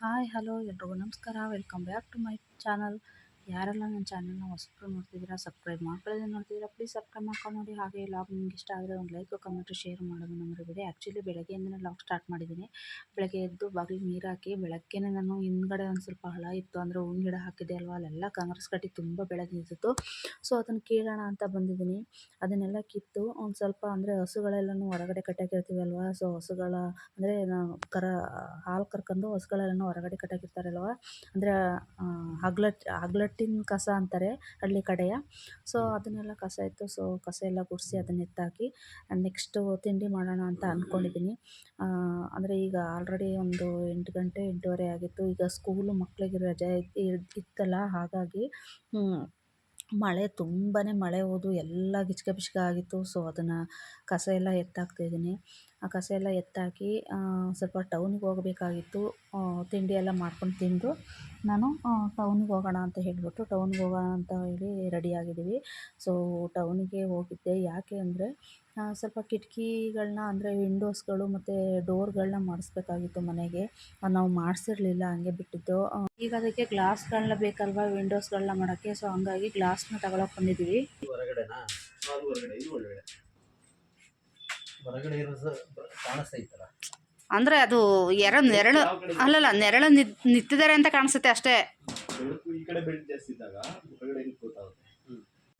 Hi hello ಎಲ್ರಿಗೂ ನಮಸ್ಕಾರ welcome back to my channel ಯಾರೆಲ್ಲ ನನ್ನ ಚಾನಲ್ನ ಹೊಸಬ್ರು ನೋಡ್ತಿದ್ದೀರಾ ಸಬ್ಸ್ಕ್ರೈಬ್ ಮಾಡ್ಕೊಳ್ಳೋದೇ ನೋಡ್ತಿದ್ದೀರಾ ಪ್ಲೀಸ್ ಸಬ್ಸ್ಕ್ರೈಬ್ ಮಾಡ್ಕೊಂಡು ಹಾಗೆ ಲಾಗ್ ನಿಮ್ಗೆ ಇಷ್ಟ ಆದರೆ ಒಂದು ಲೈಕ್ ಕಮೆಂಟ್ ಶೇರ್ ಮಾಡೋದು ಮರಿಬೇಡಿ. ಆ್ಯಕ್ಚುಲಿ ಬೆಳಗ್ಗೆಯಿಂದನೇ ಲಾಗ್ ಸ್ಟಾರ್ಟ್ ಮಾಡಿದ್ದೀನಿ. ಬೆಳಗ್ಗೆ ಎದ್ದು ಬಾಗಿಲಿಗೆ ನೀರು ಹಾಕಿ, ಬೆಳಗ್ಗೆನೇ ನಾನು ಹಿಂದ್ಗಡೆ ಒಂದು ಸ್ವಲ್ಪ ಹಳ ಇತ್ತು ಅಂದರೆ ಹೂವಿನ ಗಿಡ ಹಾಕಿದ್ದೆ ಅಲ್ವಾ, ಅಲ್ಲೆಲ್ಲ ಕಾಂಗ್ರೆಸ್ ಕಟ್ಟಿ ತುಂಬ ಬೆಳೆದು ನಿಂತಿತ್ತು ಸೊ ಅದನ್ನು ಕೀಳೋಣ ಅಂತ ಬಂದಿದ್ದೀನಿ. ಅದನ್ನೆಲ್ಲ ಕಿತ್ತು ಒಂದು ಸ್ವಲ್ಪ ಅಂದರೆ ಹಸುಗಳೆಲ್ಲನೂ ಹೊರಗಡೆ ಕಟ್ಟಾಕಿರ್ತೀವಿ ಅಲ್ವಾ? ಸೊ ಹಸುಗಳ ಅಂದರೆ ಕರ, ಹಾಲು ಕರ್ಕೊಂಡು ಹಸುಗಳೆಲ್ಲನೂ ಹೊರಗಡೆ ಕಟ್ಟಾಕಿರ್ತಾರಲ್ವ ಅಂದರೆ ಹಗ್ಲಟ್ ಹಗ್ಲಟ್ಟಿನ ಕಸ ಅಂತಾರೆ ಹಳ್ಳಿ ಕಡೆಯ. ಸೊ ಅದನ್ನೆಲ್ಲ ಕಸ ಇತ್ತು. ಸೊ ಕಸ ಎಲ್ಲ ಗುಡಿಸಿ ಅದನ್ನ ಎತ್ತಾಕಿ ನೆಕ್ಸ್ಟು ತಿಂಡಿ ಮಾಡೋಣ ಅಂತ ಅಂದ್ಕೊಂಡಿದ್ದೀನಿ ಅಂದರೆ ಈಗ ಆಲ್ರೆಡಿ ಒಂದು ಎಂಟು ಗಂಟೆ ಎಂಟೂವರೆ ಆಗಿತ್ತು. ಈಗ ಸ್ಕೂಲು ಮಕ್ಕಳಿಗೆ ರಜೆ ಇತ್ತಲ್ಲ ಹಾಗಾಗಿ ಮಳೆ ತುಂಬಾ ಮಳೆ ಹೋದು ಎಲ್ಲ ಗಿಚ್ಕ ಪಿಚ್ಕ ಆಗಿತ್ತು. ಸೊ ಅದನ್ನು ಕಸ ಎಲ್ಲ ಎತ್ತಾಕ್ತಿದ್ದೀನಿ ಆ ಕಸ ಎಲ್ಲ ಎತ್ತಾಕಿ ಸ್ವಲ್ಪ ಟೌನಿಗೆ ಹೋಗಬೇಕಾಗಿತ್ತು. ತಿಂಡಿ ಎಲ್ಲ ಮಾಡ್ಕೊಂಡು ತಿಂದು ನಾನು ಟೌನಿಗೆ ಹೋಗೋಣ ಅಂತ ಹೇಳಿಬಿಟ್ಟು ಟೌನ್ಗೆ ಹೋಗೋಣ ಅಂತ ಹೇಳಿ ರೆಡಿಯಾಗಿದ್ದೀವಿ. ಸೊ ಟೌನಿಗೆ ಹೋಗಿದ್ದೆ. ಯಾಕೆ ಅಂದರೆ ಸ್ವಲ್ಪ ಕಿಟಕಿಗಳನ್ನ ಅಂದರೆ ವಿಂಡೋಸ್ಗಳು ಮತ್ತು ಡೋರ್ಗಳನ್ನ ಮಾಡಿಸ್ಬೇಕಾಗಿತ್ತು ಮನೆಗೆ. ನಾವು ಮಾಡಿಸಿರಲಿಲ್ಲ, ಹಂಗೆ ಬಿಟ್ಟಿದ್ದು. ಈಗ ಅದಕ್ಕೆ ಗ್ಲಾಸ್ಗಳನ್ನ ಬೇಕಲ್ವಾ ವಿಂಡೋಸ್ಗಳನ್ನ ಮಾಡೋಕ್ಕೆ? ಸೊ ಹಂಗಾಗಿ ಗ್ಲಾಸ್ನ ತಗೊಳಕ್ಕೆ ಬಂದಿದ್ದೀವಿ. ಹೊರಗಡೆ ಹೊರಗಡೆ ಕಾಣಿಸ್ತೈತಲ್ಲ ಅಂದರೆ ಅದು ಎರ ನೆರಳು ಅಲ್ಲಲ್ಲ ನೆರಳು ನಿತ್ ನಿಂತಿದ್ದಾರೆ ಅಂತ ಕಾಣಿಸುತ್ತೆ ಅಷ್ಟೇ. ಬೆಳಕು ಈ ಕಡೆ ಬೆಳಕು ಜಾಸ್ತಿ ಇದ್ದಾಗ ಹೊರಗಡೆ ಇದು ಗೊತ್ತಾಗುತ್ತೆ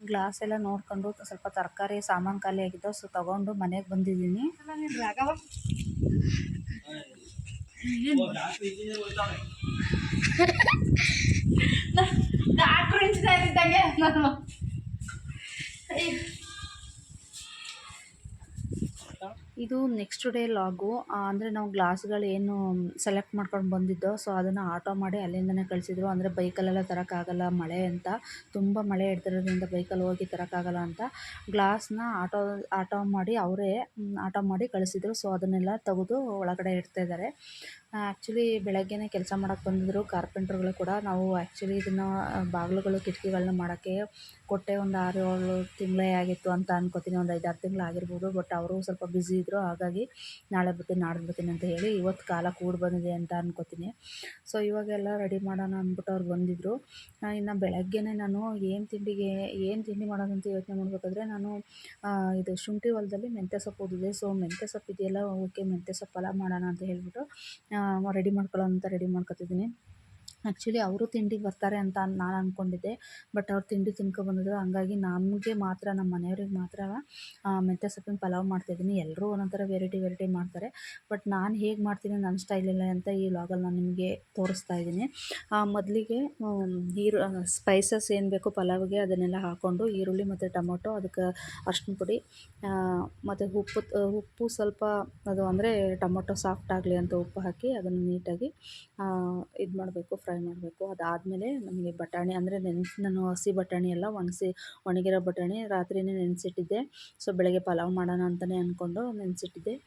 ಗ್ಲಾಸ್ ಎಲ್ಲ ನೋಡ್ಕೊಂಡು ಸ್ವಲ್ಪ ತರಕಾರಿ ಸಾಮಾನು ಖಾಲಿ ಆಗಿದ್ದು ಸೊ ತಗೊಂಡು ಮನೆಗೆ ಬಂದಿದ್ದೀನಿ. ಇದು ನೆಕ್ಸ್ಟ್ ಡೇ ಲಾಗು ಅಂದರೆ ನಾವು ಗ್ಲಾಸ್ಗಳು ಏನು ಸೆಲೆಕ್ಟ್ ಮಾಡ್ಕೊಂಡು ಬಂದಿದ್ದೋ ಸೊ ಅದನ್ನು ಆಟೋ ಮಾಡಿ ಅಲ್ಲಿಂದನೇ ಕಳಿಸಿದ್ರು. ಅಂದರೆ ಬೈಕಲ್ಲೆಲ್ಲ ತರೋಕ್ಕಾಗಲ್ಲ, ಮಳೆ ಅಂತ. ತುಂಬ ಮಳೆ ಇಡ್ತಿರೋದ್ರಿಂದ ಬೈಕಲ್ಲಿ ಹೋಗಿ ತರೋಕ್ಕಾಗಲ್ಲ ಅಂತ. ಗ್ಲಾಸ್ನ ಆಟೋ ಆಟೋ ಮಾಡಿ ಅವರೇ ಆಟೋ ಮಾಡಿ ಕಳಿಸಿದ್ರು. ಸೊ ಅದನ್ನೆಲ್ಲ ತೆಗೆದು ಒಳಗಡೆ ಇಡ್ತಾ ಇದ್ದಾರೆ ಆ್ಯಕ್ಚುಲಿ ಬೆಳಗ್ಗೆನೇ ಕೆಲಸ ಮಾಡೋಕ್ಕೆ ಬಂದಿದ್ದರು ಕಾರ್ಪೆಂಟ್ರುಗಳು ಕೂಡ ನಾವು ಆ್ಯಕ್ಚುಲಿ ಇದನ್ನು, ಬಾಗಿಲುಗಳು ಕಿಟಕಿಗಳನ್ನ ಮಾಡೋಕ್ಕೆ ಕೊಟ್ಟೆ ಒಂದು ಆರು ಏಳು ತಿಂಗಳೇ ಆಗಿತ್ತು ಅಂತ ಅನ್ಕೋತೀನಿ. ಒಂದು ಐದಾರು ತಿಂಗಳು ಆಗಿರ್ಬೋದು. ಬಟ್ ಅವರು ಸ್ವಲ್ಪ ಬ್ಯುಸಿ ಇದ್ದರು ಹಾಗಾಗಿ ನಾಳೆ ಬರ್ತೀನಿ, ನಾಡ್ದು ಬರ್ತೀನಿ ಅಂತ ಹೇಳಿ ಇವತ್ತು ಕಾಲ ಕೂಡಿ ಬಂದಿದೆ ಅಂತ ಅಂದ್ಕೋತೀನಿ ಸೊ ಇವಾಗೆಲ್ಲ ರೆಡಿ ಮಾಡೋಣ ಅಂದ್ಬಿಟ್ಟು ಅವ್ರು ಬಂದಿದ್ದರು ಇನ್ನು ಬೆಳಗ್ಗೆನೇ ನಾನು ಏನು ತಿಂಡಿಗೆ, ಏನು ತಿಂಡಿ ಮಾಡೋದಂತ ಯೋಚನೆ ಮಾಡಬೇಕಾದ್ರೆ ನಾನು ಇದು ಶುಂಠಿ ಹೊಲದಲ್ಲಿ ಮೆಂತ್ಯ ಸೊಪ್ಪು ಓದಿದೆ ಸೊ ಮೆಂತ್ಯ ಸೊಪ್ಪು ಇದೆಯಲ್ಲ, ಓಕೆ, ಮೆಂತ್ಯ ಸೊಪ್ಪು ಮಾಡೋಣ ಅಂತ ಹೇಳಿಬಿಟ್ಟು ರೆಡಿ ಮಾಡ್ಕೊಳ್ಳೋಣ ಅಂತ ರೆಡಿ ಮಾಡ್ಕೊತಿದ್ದೀನಿ. ಆ್ಯಕ್ಚುಲಿ ಅವರು ತಿಂಡಿಗೆ ಬರ್ತಾರೆ ಅಂತ ನಾನು ಅಂದ್ಕೊಂಡಿದ್ದೆ ಬಟ್ ಅವ್ರು ತಿಂಡಿ ತಿನ್ಕೊ ಬಂದಿದ್ರು. ಹಂಗಾಗಿ ನಮಗೆ ಮಾತ್ರ ನಮ್ಮ ಮನೆಯವ್ರಿಗೆ ಮಾತ್ರ ಮೆಂತ್ಯ ಸೊಪ್ಪಿನ ಪಲಾವ್ ಮಾಡ್ತಾಯಿದ್ದೀನಿ ಎಲ್ಲರೂ ಒಂದೊಂಥರ ಥರ ವೆರೈಟಿ ವೆರೈಟಿ ಮಾಡ್ತಾರೆ. ಬಟ್ ನಾನು ಹೇಗೆ ಮಾಡ್ತೀನಿ ನನ್ನ ಸ್ಟೈಲಲ್ಲಿ ಅಂತ ಈ ವ್ಲಾಗಲ್ಲಿ ನಾನು ನಿಮಗೆ ತೋರಿಸ್ತಾ ಇದ್ದೀನಿ. ಮೊದಲಿಗೆ ಈರು ಸ್ಪೈಸಸ್ ಏನು ಬೇಕು ಪಲಾವ್ಗೆ ಅದನ್ನೆಲ್ಲ ಹಾಕ್ಕೊಂಡು ಈರುಳ್ಳಿ ಮತ್ತು ಟೊಮೊಟೊ, ಅದಕ್ಕೆ ಅರ್ಶಿನ ಪುಡಿ ಮತ್ತು ಉಪ್ಪು ಉಪ್ಪು ಸ್ವಲ್ಪ ಅದು ಅಂದರೆ ಟೊಮೊಟೊ ಸಾಫ್ಟ್ ಆಗಲಿ ಅಂತ ಉಪ್ಪು ಹಾಕಿ ಅದನ್ನು ನೀಟಾಗಿ ಇದು ಮಾಡಬೇಕು ಫ್ರೈ ಮಾಡಬೇಕು. ಅದಾದಮೇಲೆ ನಮಗೆ ಬಟಾಣಿ ಅಂದರೆ ನೆನೆಸಿ, ನಾನು ಹಸಿ ಬಟಾಣಿ ಎಲ್ಲ ಒಣಸಿ ಒಣಗಿರೋ ಬಟಾಣಿ ರಾತ್ರಿನೇ ನೆನೆಸಿಟ್ಟಿದ್ದೆ. ಸೊ, ಬೆಳಗ್ಗೆ ಪಲಾವ್ ಮಾಡೋಣ ಅಂತಲೇ ಅಂದ್ಕೊಂಡು ನೆನೆಸಿಟ್ಟಿದ್ದೆ.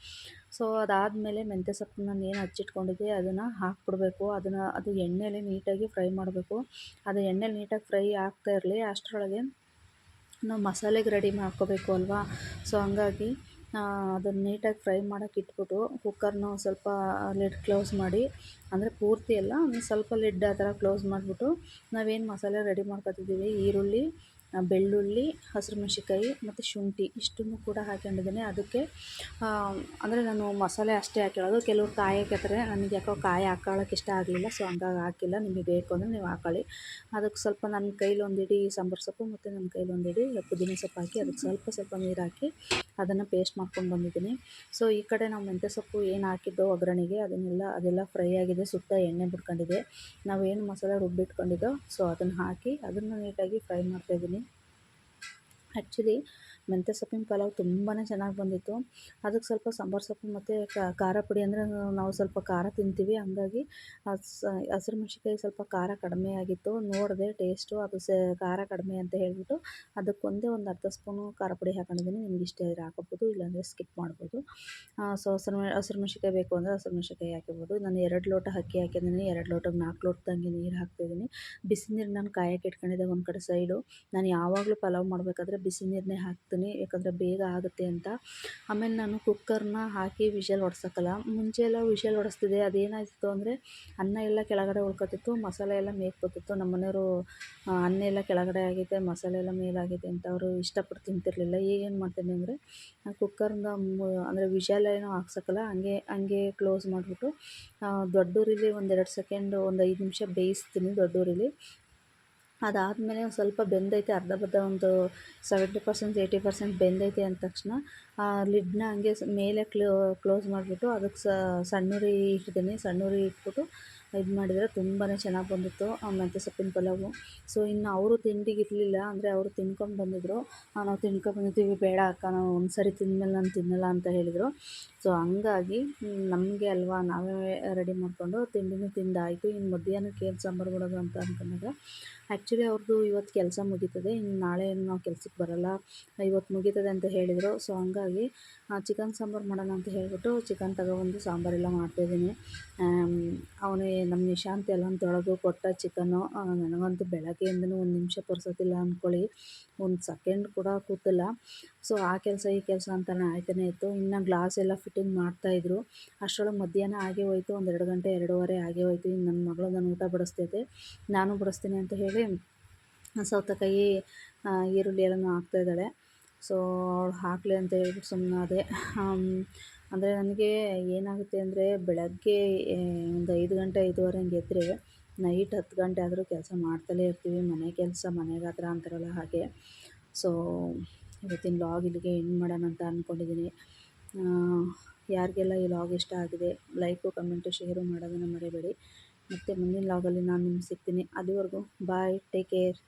ಸೊ, ಅದಾದಮೇಲೆ ಮೆಂತ್ಯ ಸೊಪ್ಪು ನಾನು ಏನು ಹಚ್ಚಿಟ್ಕೊಂಡಿದ್ದೆ, ಅದನ್ನು ಹಾಕ್ಬಿಡ್ಬೇಕು. ಅದನ್ನು, ಅದು ಎಣ್ಣೆಯಲ್ಲಿ ನೀಟಾಗಿ ಫ್ರೈ ಮಾಡಬೇಕು. ಅದು ಎಣ್ಣೆಲಿ ನೀಟಾಗಿ ಫ್ರೈ ಆಗ್ತಾ ಇರಲಿ, ಅಷ್ಟರೊಳಗೆ ನಾವು ಮಸಾಲೆಗೆ ರೆಡಿ ಮಾಡ್ಕೋಬೇಕು ಅಲ್ವಾ? ಸೊ, ಹಂಗಾಗಿ ಅದನ್ನು ನೀಟಾಗಿ ಫ್ರೈ ಮಾಡೋಕೆ ಇಟ್ಬಿಟ್ಟು ಕುಕ್ಕರ್ನ ಸ್ವಲ್ಪ ಲಿಡ್ ಕ್ಲೋಸ್ ಮಾಡಿ, ಅಂದರೆ ಪೂರ್ತಿ ಅಲ್ಲ, ಒಂದು ಸ್ವಲ್ಪ ಲಿಡ್ ಆ ಥರ ಕ್ಲೋಸ್ ಮಾಡಿಬಿಟ್ಟು ನಾವೇನು ಮಸಾಲೆ ರೆಡಿ ಮಾಡ್ಕೊತಿದ್ದೀವಿ, ಈರುಳ್ಳಿ ಬೆಳ್ಳುಳ್ಳಿ, ಹಸಿರು ಮೆಣಸಿನ್ಕಾಯಿ ಮತ್ತು ಶುಂಠಿ ಇಷ್ಟನ್ನು ಕೂಡ ಹಾಕೊಂಡಿದ್ದೀನಿ ಅದಕ್ಕೆ ಅಂದರೆ ನಾನು ಮಸಾಲೆ ಅಷ್ಟೇ ಹಾಕಿರೋದು ಕೆಲವ್ರು ಕಾಯಿ ಹಾಕಿದ್ರೆ ನನಗೆ ಯಾಕೋ ಕಾಯಿ ಹಾಕೊಳ್ಳೋಕೆ ಇಷ್ಟ ಆಗಲಿಲ್ಲ, ಸೊ ಹಂಗಾಗಿ ಹಾಕಿಲ್ಲ. ನಿಮಗೆ ಬೇಕು ಅಂದರೆ ನೀವು ಹಾಕೊಳ್ಳಿ. ಅದಕ್ಕೆ ಸ್ವಲ್ಪ ನನ್ನ ಕೈಲಿ ಒಂದು ಹಿಡಿ ಸಾಂಬಾರು ಸೊಪ್ಪು ಮತ್ತು ನನ್ನ ಕೈಲಿ ಒಂದು ಹಿಡಿ ಪುದೀನ ಸೊಪ್ಪು ಹಾಕಿ, ಅದಕ್ಕೆ ಸ್ವಲ್ಪ ಸ್ವಲ್ಪ ನೀರು ಹಾಕಿ ಅದನ್ನು ಪೇಸ್ಟ್ ಮಾಡ್ಕೊಂಡು ಬಂದಿದ್ದೀನಿ. ಸೊ ಈ ಕಡೆ ನಾವು ಮೆಂತ್ಯ ಸೊಪ್ಪು ಏನು ಹಾಕಿದ್ದೋ ಒಗ್ಗರಣೆಗೆ ಅದನ್ನೆಲ್ಲ, ಅದೆಲ್ಲ ಫ್ರೈ ಆಗಿದೆ. ಸುತ್ತ ಎಣ್ಣೆ ಬಿಟ್ಕೊಂಡಿದೆ. ನಾವೇನು ಮಸಾಲೆ ರುಬ್ಬಿಟ್ಕೊಂಡಿದ್ದೋ, ಸೊ ಅದನ್ನು ಹಾಕಿ ಅದನ್ನು ನೀಟಾಗಿ ಫ್ರೈ ಮಾಡ್ತಾಯಿದ್ದೀನಿ ಆ್ಯಕ್ಚುಲಿ ಮೆಂತ್ಯ ಸೊಪ್ಪಿನ ಪಲಾವ್ ತುಂಬಾ ಚೆನ್ನಾಗಿ ಬಂದಿತ್ತು. ಅದಕ್ಕೆ ಸ್ವಲ್ಪ ಸಾಂಬಾರು ಸೊಪ್ಪು ಮತ್ತು ಖಾರ ಪುಡಿ ಅಂದರೆ ನಾವು ಸ್ವಲ್ಪ ಖಾರ ತಿಂತೀವಿ. ಹಂಗಾಗಿ ಹಸಿರು ಮೆಣಸಿನ್ಕಾಯಿ ಸ್ವಲ್ಪ ಖಾರ ಕಡಿಮೆ ಆಗಿತ್ತು. ನೋಡಿದೆ ಟೇಸ್ಟು ಅದು ಸ, ಖಾರ ಕಡಿಮೆ ಅಂತ ಹೇಳಿಬಿಟ್ಟು ಅದಕ್ಕೊಂದೇ ಒಂದು ಅರ್ಧ ಸ್ಪೂನು ಖಾರ ಪುಡಿ ಹಾಕೊಂಡಿದ್ದೀನಿ. ನಿಮ್ಗೆ ಇಷ್ಟ ಆದರೆ ಹಾಕೋಬೋದು ಇಲ್ಲಾಂದರೆ ಸ್ಕಿಪ್ ಮಾಡ್ಬೋದು. ಸೊ ಹಸಿರು ಹಸಿರು ಮೆಣಸಿನ್ಕಾಯಿ ಬೇಕು ಅಂದರೆ ಹಸಿರು ಮೆಣಸಿನ್ಕಾಯಿ ಹಾಕಿಬೋದು ನಾನು ಎರಡು ಲೋಟ ಅಕ್ಕಿ ಹಾಕಿದ್ದೀನಿ. ಎರಡು ಲೋಟಕ್ಕೆ ನಾಲ್ಕು ಲೋಟದಂಗೆ ನೀರು ಹಾಕ್ತಿದ್ದೀನಿ. ಬಿಸಿ ನೀರು ನಾನು ಕಾಯಕ್ಕೆ ಇಟ್ಕೊಂಡಿದ್ದೆ ಒಂದು ಕಡೆ ಸೈಡು. ನಾನು ಯಾವಾಗಲೂ ಪಲಾವ್ ಮಾಡಬೇಕಾದ್ರೆ ಬಿಸಿ ನೀರನ್ನೇ ಹಾಕ್ತೀನಿ ಯಾಕಂದರೆ ಬೇಗ ಆಗುತ್ತೆ ಅಂತ. ಆಮೇಲೆ ನಾನು ಕುಕ್ಕರ್ನ ಹಾಕಿ ವಿಷಲ್ ಹೊಡ್ಸೋಕ್ಕಲ್ಲ ಮುಂಚೆ ಎಲ್ಲ ವಿಷಲ್ ಹೊಡೆಸ್ತಿದ್ದೆ ಅದೇನಾಯಿತು ಅಂದರೆ, ಅನ್ನ ಎಲ್ಲ ಕೆಳಗಡೆ ಉಳ್ಕೊತಿತ್ತು, ಮಸಾಲೆ ಎಲ್ಲ ಮೇಯ್ಕೊತಿತ್ತು ನಮ್ಮ ಮನೆಯವರು ಅನ್ನ ಎಲ್ಲ ಕೆಳಗಡೆ ಆಗೈತೆ ಮಸಾಲೆ ಎಲ್ಲ ಮೇಲಾಗಿದೆ ಅಂತ ಅವರು ಇಷ್ಟಪಟ್ಟು ತಿಂತಿರಲಿಲ್ಲ. ಈಗೇನು ಮಾಡ್ತೀನಿ ಅಂದರೆ ಕುಕ್ಕರ್ನ ಅಂದರೆ ವಿಷಲ್ ಏನೋ ಹಾಕ್ಸೋಕ್ಕಲ್ಲ. ಹಂಗೆ ಹಂಗೆ ಕ್ಲೋಸ್ ಮಾಡಿಬಿಟ್ಟು ದೊಡ್ಡ ಒಂದು ಒಂದೆರಡು ಸೆಕೆಂಡು, ಒಂದು ಐದು ನಿಮಿಷ ಬೇಯಿಸ್ತೀನಿ ದೊಡ್ಡ ಅದಾದಮೇಲೆ ಒಂದು ಸ್ವಲ್ಪ ಬೆಂದೈತೆ, ಅರ್ಧ ಬರ್ಧ ಒಂದು ಸೆವೆಂಟಿ ಪರ್ಸೆಂಟ್ ಏಯ್ಟಿ ಪರ್ಸೆಂಟ್ ಬೆಂದೈತೆ ಅಂದ ತಕ್ಷಣ, ಆ ಲಿಡ್ನ ಹಂಗೆ ಮೇಲೆ ಕ್ಲೋಸ್ ಮಾಡಿಬಿಟ್ಟು ಅದಕ್ಕೆ ಸಣ್ಣ ಉರಿ ಇಟ್ಟಿದ್ದೀನಿ. ಸಣ್ಣ ಉರಿ ಇಟ್ಬಿಟ್ಟು ಇದು ಮಾಡಿದರೆ ತುಂಬಾ ಚೆನ್ನಾಗಿ ಬಂದಿತ್ತು ಮೆಂತ್ಯ ಸೊಪ್ಪಿನ ಪಲಾವು. ಸೊ ಇನ್ನು ಅವರು ತಿಂಡಿಗೆ ಇರಲಿಲ್ಲ ಅಂದರೆ ಅವರು ತಿನ್ಕೊಂಡು ಬಂದಿದ್ದರು ನಾವು ತಿನ್ಕೊಂಡು ಬಂದಿದ್ದೀವಿ, ಬೇಡ ಅಕ್ಕ, ನಾವು ಒಂದು ಸರಿ ತಿಂದಮೇಲೆ ನಾನು ತಿನ್ನಲ್ಲ ಅಂತ ಹೇಳಿದರು. ಸೊ ಹಂಗಾಗಿ ನಮಗೆ ಅಲ್ವಾ, ನಾವೇ ರೆಡಿ ಮಾಡಿಕೊಂಡು ತಿಂಡಿನೂ ತಿಂದಾಯಿತು. ಇನ್ನು ಮಧ್ಯಾಹ್ನಕ್ಕೆ ಏನು ಸಾಂಬಾರು ಮಾಡೋದು ಅಂತ ಅಂತಂದಾಗ ಆ್ಯಕ್ಚುಲಿ ಅವ್ರದ್ದು ಇವತ್ತು ಕೆಲಸ ಮುಗೀತದೆ. ಇನ್ನು ನಾಳೆ ನಾವು ಕೆಲಸಕ್ಕೆ ಬರೋಲ್ಲ ಇವತ್ತು ಮುಗೀತದೆ ಅಂತ ಹೇಳಿದರು. ಸೊ ಹಂಗಾಗಿ ಚಿಕನ್ ಸಾಂಬಾರು ಮಾಡೋಣ ಅಂತ ಹೇಳಿಬಿಟ್ಟು ಚಿಕನ್ ತಗೊಬಂದು ಸಾಂಬಾರೆಲ್ಲ ಮಾಡ್ತಾಯಿದ್ದೀನಿ ಅವನೇ ನಮ್ಮ ನಿಶಾಂತ್ ಎಲ್ಲ ತೊಳೆದು ಕೊಟ್ಟ ಚಿಕನ್ನು ನನಗಂತೂ ಬೆಳಗ್ಗೆಯಿಂದನೂ ಒಂದು ನಿಮಿಷ ಪುರ್ಸೊತ್ತಿಲ್ಲ ಅಂದ್ಕೊಳ್ಳಿ ಒಂದು ಸೆಕೆಂಡ್ ಕೂಡ ಕೂತಿಲ್ಲ. ಸೊ ಆ ಕೆಲಸ ಈ ಕೆಲಸ ಅಂತಲೇ ಆಯ್ತಾನೆ ಇತ್ತು. ಇನ್ನು ಗ್ಲಾಸ್ ಎಲ್ಲ ಫಿಟ್ಟಿಂಗ್ ಮಾಡ್ತಾಯಿದ್ರು ಅಷ್ಟರೊಳಗೆ ಮಧ್ಯಾಹ್ನ ಆಗೇ ಹೋಯ್ತು. ಒಂದು ಎರಡು ಗಂಟೆ, ಎರಡೂವರೆ ಆಗೇ ಹೋಯ್ತು. ಇನ್ನು ನನ್ನ ಮಗಳು ನಾನು ಊಟ ಬಡಿಸ್ತೈತೆ ನಾನು ಬಡಿಸ್ತೀನಿ ಅಂತ ಹೇಳಿ ಸೌತೆಕಾಯಿ ಈರುಳ್ಳಿ ಎಲ್ಲನೂ ಹಾಕ್ತಾಯಿದ್ದಾಳೆ ಸೊ ಅವ್ಳು ಹಾಕಲಿ ಅಂತ ಹೇಳ್ಬಿಟ್ಟು ಸುಮ್ಮನಾದೆ ಅಂದರೆ ನನಗೆ ಏನಾಗುತ್ತೆ ಅಂದರೆ ಬೆಳಗ್ಗೆ ಒಂದು ಐದು ಗಂಟೆ ಐದುವರೆ ಹಂಗೆ ಎದ್ದರೆ ನೈಟ್ ಹತ್ತು ಗಂಟೆ ಆದರೂ ಕೆಲಸ ಮಾಡ್ತಲೇ ಇರ್ತೀವಿ, ಮನೆ ಕೆಲಸ, ಮನೆಗೆ ಹತ್ರ ಅಂತಾರಲ್ಲ ಹಾಗೆ. ಸೊ ಇವತ್ತಿನ ಲಾಗ್ ಇಲ್ಲಿಗೆ ಎಂಡ್ ಮಾಡೋಣ ಅಂತ ಅಂದ್ಕೊಂಡಿದ್ದೀನಿ ಯಾರಿಗೆಲ್ಲ ಈ ಲಾಗ್ ಇಷ್ಟ ಆಗಿದೆ, ಲೈಕು, ಕಮೆಂಟು, ಶೇರು ಮಾಡೋದನ್ನು ಮರೆಯಬೇಡಿ ಮತ್ತು ಮುಂದಿನ ಲಾಗಲ್ಲಿ ನಾನು ನಿಮ್ಗೆ ಸಿಗ್ತೀನಿ. ಅಲ್ಲಿವರೆಗೂ ಬಾಯ್, ಟೇಕ್ ಕೇರ್.